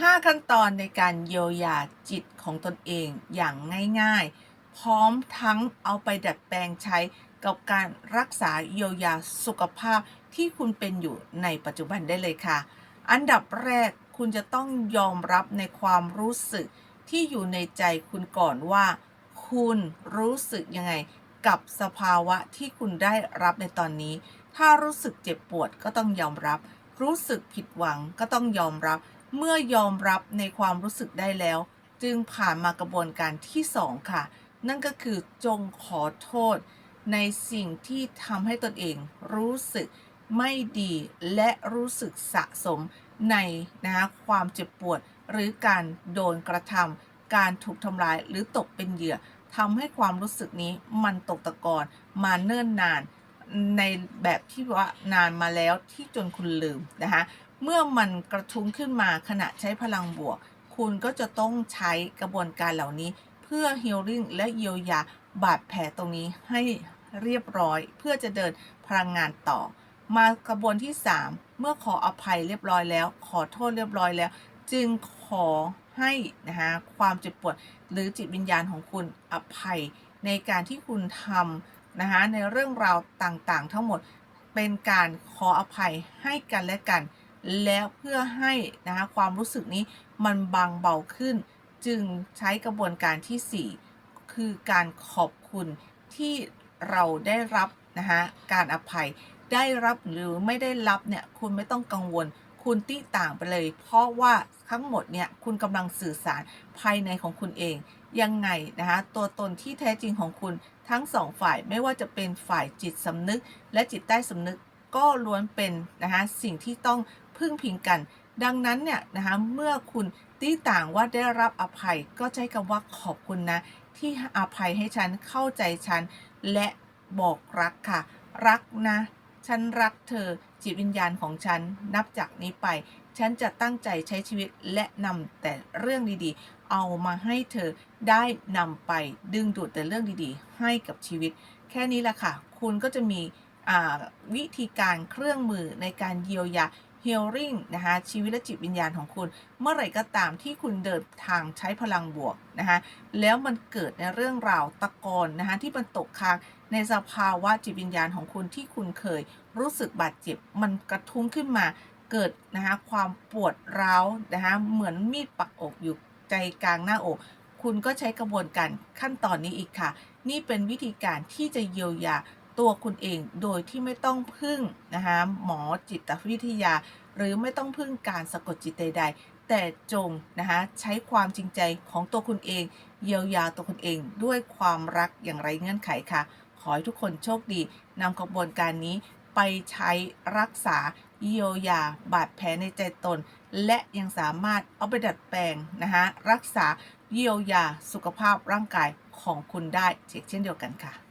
5 ขั้นตอนในการเยียวยาจิตของตนเองอย่างง่ายๆ พร้อมทั้งเอาไปดัดแปลงใช้กับการรักษาเยียวยาสุขภาพที่คุณเป็นอยู่ในปัจจุบันได้เลยค่ะ อันดับแรกคุณจะต้องยอมรับในความรู้สึกที่อยู่ในใจคุณก่อนว่า คุณรู้สึกยังไงกับสภาวะที่คุณได้รับในตอนนี้ ถ้ารู้สึกเจ็บปวดก็ต้องยอมรับ รู้สึกผิดหวังก็ต้องยอมรับ เมื่อยอมรับในความรู้สึกได้แล้ว จึงผ่านมากระบวนการที่ 2 ค่ะ นั่นก็คือจงขอโทษ ในสิ่งที่ทำให้ตนเองรู้สึกไม่ดีและรู้สึกสะสมในนะคะความเจ็บปวด หรือการโดนกระทำการถูกทำร้ายหรือตกเป็นเหยื่อทำให้ความรู้สึกนี้มันตกตะกอนมาเนิ่นนาน ในแบบที่ว่านานมาแล้วที่จนคุณลืมนะคะเมื่อมันกระทุ้งขึ้นมาขณะใช้พลังบวก คุณก็จะต้องใช้กระบวนการเหล่านี้ เพื่อฮีลลิ่งและเยียวยาบาดแผลตรงนี้ให้เรียบร้อย เพื่อจะเดินพลังงานต่อ มากระบวนที่ 3 เมื่อขออภัยเรียบร้อยแล้ว ขอโทษเรียบร้อยแล้ว จึงขอให้นะคะความเจ็บปวดหรือจิตวิญญาณของคุณอภัยในการที่คุณทำ นะคะในเรื่องราวต่างๆ ทั้งหมดเป็นการขออภัยให้กันและกัน แล้วเพื่อให้นะคะความรู้สึกนี้มันบางเบาขึ้น จึงใช้กระบวนการที่ 4 คือการขอบคุณที่เราได้รับนะคะการอภัยได้รับหรือไม่ได้รับเนี่ยคุณไม่ต้องกังวล คุณติต่างไปเลย เพราะว่าทั้งหมดเนี่ยคุณกำลังสื่อสารภายในของคุณเอง ยังไงนะคะตัวตนที่แท้จริงของคุณทั้งสองฝ่ายไม่ว่าจะเป็นฝ่ายจิตสำนึก และจิตใต้สำนึกก็ล้วนเป็นนะคะสิ่งที่ต้องพึ่งพิงกัน ดังนั้นเนี่ยนะคะเมื่อคุณตีต่างว่าได้รับอภัยก็ใช้คำว่าขอบคุณนะ ที่อภัยให้ฉันเข้าใจฉัน และบอกรักค่ะ รักนะ ฉันรักเธอ จิตวิญญาณของฉันนับจากนี้ไป ฉันจะตั้งใจใช้ชีวิตและนำแต่เรื่องดีๆ เอามาให้เธอได้นำไปดึงดูดแต่เรื่องดีๆ ให้กับชีวิต แค่นี้แหละค่ะ คุณก็จะมีวิธีการเครื่องมือในการเยียวยา healing นะคะชีวิตและจิตวิญญาณของคุณ เมื่อไหร่ก็ตามที่คุณเดินทางใช้พลังบวกนะคะแล้วมันเกิดในเรื่องราวตะกอนนะคะที่มันตกค้างในสภาวะจิตวิญญาณของคุณที่คุณเคยรู้สึกบาดเจ็บ มันกระทุ้งขึ้นมาเกิดนะคะความปวดร้าวนะคะเหมือนมีดปักอกอยู่ใจกลางหน้าอกคุณก็ใช้กระบวนการขั้นตอนนี้อีกค่ะ นี่เป็นวิธีการที่จะเยียวยา ตัวคุณเองโดยที่ไม่ต้องพึ่งนะคะหมอจิตวิทยา หรือไม่ต้องพึ่งการสะกดจิตใด ๆ แต่จงนะคะใช้ความจริงใจของตัวคุณเอง เยียวยาตัวคุณเองด้วยความรักอย่างไรเงื่อนไขค่ะ ขอให้ทุกคนโชคดีนำกระบวนการนี้ไปใช้รักษาเยียวยาบาดแผลในใจตน และยังสามารถเอาไปดัดแปลงนะคะรักษาเยียวยาสุขภาพร่างกายของคุณได้เช่นเดียวกันค่ะ